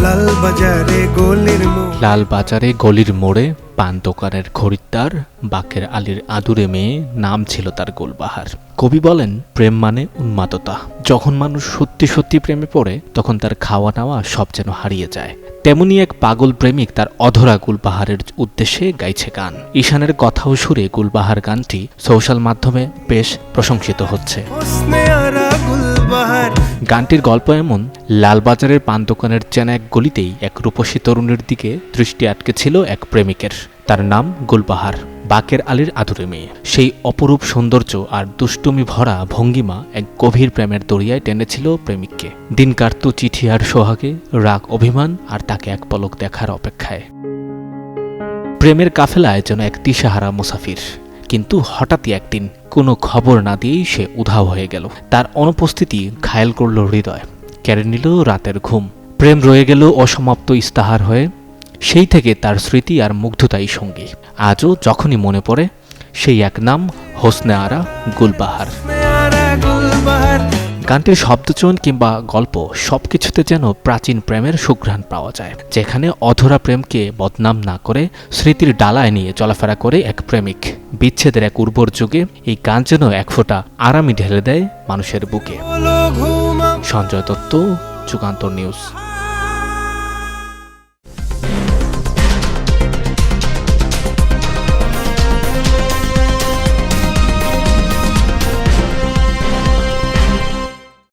লাল বাজারে গোলের লাল বাজারে গলির মোড়ে পান দোকানের খরিদ্দার বাকের আলীর আদুরে মেয়ে নাম ছিল তার গোলবাহার। কবি বলেন প্রেম মানে উন্মাদতা। যখন মানুষ সত্যি সত্যি প্রেমে পড়ে তখন তার খাওয়া নাওয়া সব যেন হারিয়ে যায়। তেমনি এক পাগল প্রেমিক তার অধরা গুলবাহারের উদ্দেশ্যে গাইছে গান। ঈশানের কথাও সুরে গুলবাহার গানটি সোশ্যাল মাধ্যমে বেশ প্রশংসিত হচ্ছে। গানটির গল্প এমন, লালবাজারের পান দোকানের চেনা এক গলিতেই এক রূপসী তরুণীর দিকে দৃষ্টি আটকে ছিল এক প্রেমিকের। তার নাম গুলবাহার, বাকের আলীর আদুরে মেয়ে। সেই অপরূপ সৌন্দর্য আর দুষ্টুমি ভরা ভঙ্গিমা এক গভীর প্রেমের দরিয়ায় টেনেছিল প্রেমিককে। দিন কাটত চিঠি আর সোহাগে, রাগ অভিমান আর তাকে এক পলক দেখার অপেক্ষায়। প্রেমের কাফেলায় যেন এক দিশাহারা মুসাফির। কিন্তু হঠাৎই একদিন কোনো খবর না দিয়েই সে উধাও হয়ে গেল। তার অনুপস্থিতি ঘায়েল করল হৃদয়। কেড়ে নিল রাতের ঘুম। প্রেম রয়ে গেল অসমাপ্ত ইস্তাহার হয়ে। সেই থেকে তার স্মৃতি আর মুগ্ধতাই সঙ্গী। আজও যখনই মনে পড়ে, সেই এক নাম হোসনে আরা গুলবাহার। গানটির শব্দচয়ন কিংবা গল্প সবকিছুতে যেন প্রাচীন প্রেমের সুঘ্রাণ পাওয়া যায়, যেখানে অধরা প্রেমকে বদনাম না করে স্মৃতির ডালায় নিয়ে চলাফেরা করে এক প্রেমিক। বিচ্ছেদের এক উর্বর যুগে এই গান যেন এক ফোঁটা আরামই ঢেলে দেয় মানুষের বুকে। সঞ্জয় দত্ত যুগান্তর নিউজ।